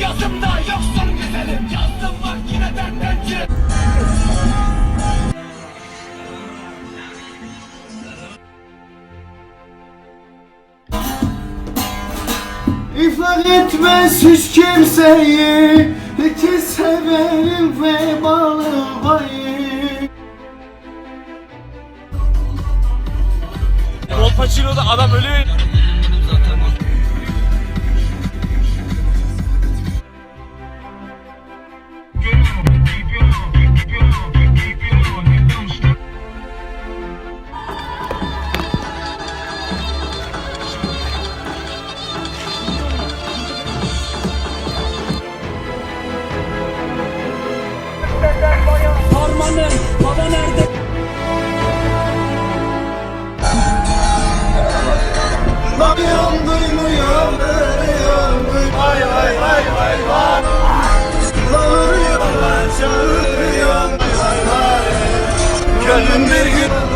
Yazın yazımda yoksun güzelim. Yazdım bak yine benden çile İflah etmez hiç kimseyi Ki severim ve balayı Al Pacino'da adam öyle Gelin bir gün